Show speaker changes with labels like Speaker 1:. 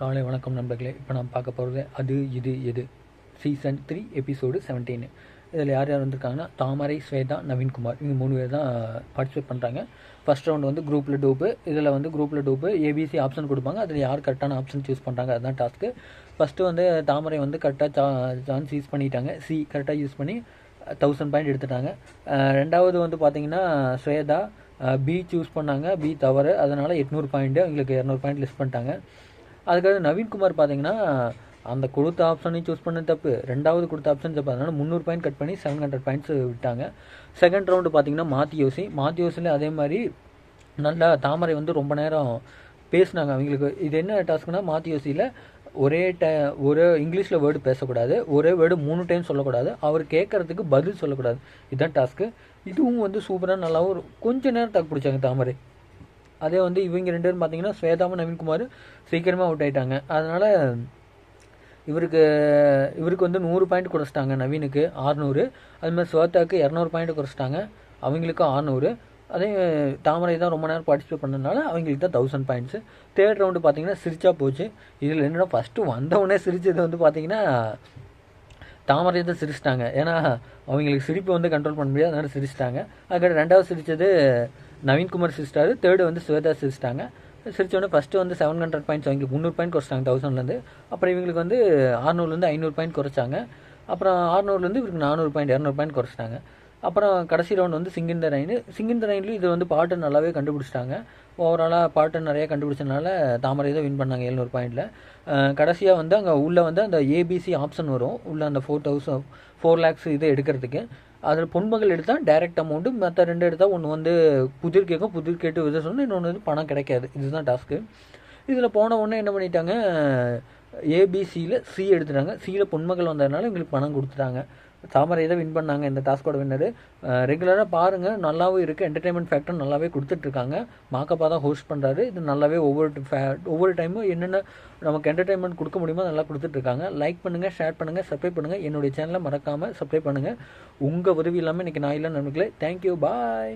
Speaker 1: காலை வணக்கம் நண்பர்களே. இப்போ நான் பார்க்க போகிறது அது இது எது? சீசன் த்ரீ எபிசோடு செவன்டீன் இதில் யார் யார் வந்திருக்காங்கன்னா தாமரை ஸ்வேதா நவீன்குமார் இவங்க மூணு பேர் தான் பார்ட்டிசிபேட் பண்ணுறாங்க ஃபர்ஸ்ட் ரவுண்ட் வந்து குரூப்பில் டூப்பு இதில் வந்து குரூப்பில் டூப்பு ஏபிசி ஆப்ஷன் கொடுப்பாங்க. அதில் யார் கரெக்டான ஆப்ஷன் சூஸ் பண்ணுறாங்க அதுதான் டாஸ்க்கு ஃபஸ்ட்டு வந்து தாமரை வந்து கரெக்டாக சா சான்ஸ் யூஸ் பண்ணிட்டாங்க. சி கரெக்டாக யூஸ் பண்ணி தௌசண்ட் பாயிண்ட் எடுத்துட்டாங்க. ரெண்டாவது வந்து பார்த்தீங்கன்னா ஸ்வேதா பி சூஸ் பண்ணாங்க. பி தவறு. அதனால் எட்நூறு பாயிண்ட்டு எங்களுக்கு இரநூறு பாயிண்ட் லிஸ்ட் பண்ணிட்டாங்க. அதுக்காக நவீன்குமார் பார்த்தீங்கன்னா அந்த கொடுத்த ஆப்ஷனையும் சூஸ் பண்ண தப்பு. ரெண்டாவது கொடுத்த ஆப்ஷன் தப்பு. அதனால் முந்நூறு பாயிண்ட் கட் பண்ணி செவன் ஹண்ட்ரட் பாயிண்ட்ஸ் விட்டாங்க. செகண்ட் ரவுண்டு பார்த்தீங்கன்னா மாத்தியோசி. மாத்தியோசில் அதே மாதிரி நல்லா தாமரை வந்து ரொம்ப நேரம் பேசினாங்க அவங்களுக்கு. இது என்ன டாஸ்க்னா மாத்தியோசியில் ஒரே ட ஒரு இங்கிலீஷில் வேர்டு பேசக்கூடாது. ஒரே வேர்டு மூணு டைம் சொல்லக்கூடாது. அவர் கேட்குறதுக்கு பதில் சொல்லக்கூடாது. இதுதான் டாஸ்க்கு இதுவும் வந்து சூப்பராக நல்லாவும் கொஞ்சம் கொஞ்ச நேரம் தாக்கு பிடிச்சாங்க தாமரை. அதே வந்து இவங்க ரெண்டு பேரும் பார்த்தீங்கன்னா ஸ்வேதாவும் நவீன்குமார் சீக்கிரமாக அவுட் ஆகிட்டாங்க அதனால் இவருக்கு இவருக்கு வந்து நூறு பாயிண்ட் குறைச்சிட்டாங்க நவீனுக்கு ஆறுநூறு அதுமாதிரி ஸ்வேதாவுக்கு இரநூறு பாயிண்ட் குறைச்சிட்டாங்க. அவங்களுக்கும் ஆறுநூறு அதே தாமரை தான் ரொம்ப நேரம் பார்ட்டிசிபேட் பண்ணதுனால அவங்களுக்கு தான் தௌசண்ட் பாயிண்ட்ஸு தேர்ட் ரவுண்டு பார்த்தீங்கன்னா சிரிச்சா போச்சு. இதில் என்னென்னா ஃபஸ்ட்டு வந்தவொடனே சிரிச்சது வந்து பார்த்தீங்கன்னா தாமரை தான் சிரிச்சிட்டாங்க. ஏன்னா அவங்களுக்கு சிரிப்பை வந்து கண்ட்ரோல் பண்ண முடியாது. அதனால் சிரிச்சிட்டாங்க. அதுக்கப்புறம் ரெண்டாவது சிரிச்சது நவீன்குமார் சிரிச்சிட்டாரு தேர்டு வந்து ஸ்வேதா சிரிச்சிட்டாங்க. சிரிச்சோடனே ஃபஸ்ட்டு வந்து செவன் ஹண்ட்ரட் பாயிண்ட்ஸ் அவங்களுக்கு முந்நூறு பாயிண்ட் குறைச்சிட்டாங்க தௌசண்ட்லேருந்து அப்புறம் இவங்களுக்கு வந்து ஆறுநூறுலேருந்து ஐநூறு பாயிண்ட் குறைச்சாங்க. அப்புறம் ஆறுநூறுலேருந்து இவருக்கு நானூறு பாயிண்ட் இரநூறு பாயிண்ட் குறைச்சிட்டாங்க. அப்புறம் கடைசி ரவுண்ட் வந்து சிங்கிந்த ரைனு சிங்கிந்த ரைன்லையும் இது வந்து பாட்டு நல்லாவே கண்டுபிடிச்சிட்டாங்க. ஓவராலாக பாட்டு நிறையா கண்டுபிடிச்சனால தாமரை தான் வின் பண்ணாங்க எழுநூறு பாயிண்டில் கடைசியாக வந்து அங்கே உள்ளே வந்து அந்த ஏபிசி ஆப்ஷன் வரும். உள்ளே அந்த ஃபோர் தௌசண்ட் ஃபோர் லேக்ஸ் இதை எடுக்கிறதுக்கு. அதில் பொன்மகள் எடுத்தால் டைரக்ட் அமௌண்ட்டு மற்ற ரெண்டு எடுத்தால் ஒன்று வந்து புதிர் கேட்கும் புதிர் கேட்டு வித சொன்னால் இன்னொன்று வந்து பணம் கிடைக்காது. இதுதான் டாஸ்க்கு இதில் போன உடனே என்ன பண்ணிட்டாங்க? ஏபிசியில் சி எடுத்துட்டாங்க. சியில் பொன்மகள் வந்ததுனால எங்களுக்கு பணம் கொடுத்துட்டாங்க. தாமரை தான் வின் பண்ணாங்க? இந்த டாஸ்கோட வின்னரு ரெகுலராக பாருங்கள் நல்லாவும் இருக்குது என்டர்டைன்மெண்ட் ஃபேக்டர் நல்லாவே கொடுத்துட்ருக்காங்க. மாக்கப்பா தான் ஹோஸ்ட் பண்ணுறாரு இது நல்லாவே ஒவ்வொரு ஃபே ஒவ்வொரு டைமும் என்னென்ன நமக்கு என்டர்டைன்மெண்ட் கொடுக்க முடியுமோ நல்லா கொடுத்துட்ருக்காங்க. லைக் பண்ணுங்கள் ஷேர் பண்ணுங்கள் சப்ஸ்கிரைப் பண்ணுங்கள் என்னுடைய சேனலை மறக்காமல் சப்ஸ்கிரைப் பண்ணுங்கள் உங்கள் உதவி இல்லாமல் இன்றைக்கி நான் இல்லை நம்பிக்கலை. Thank you bye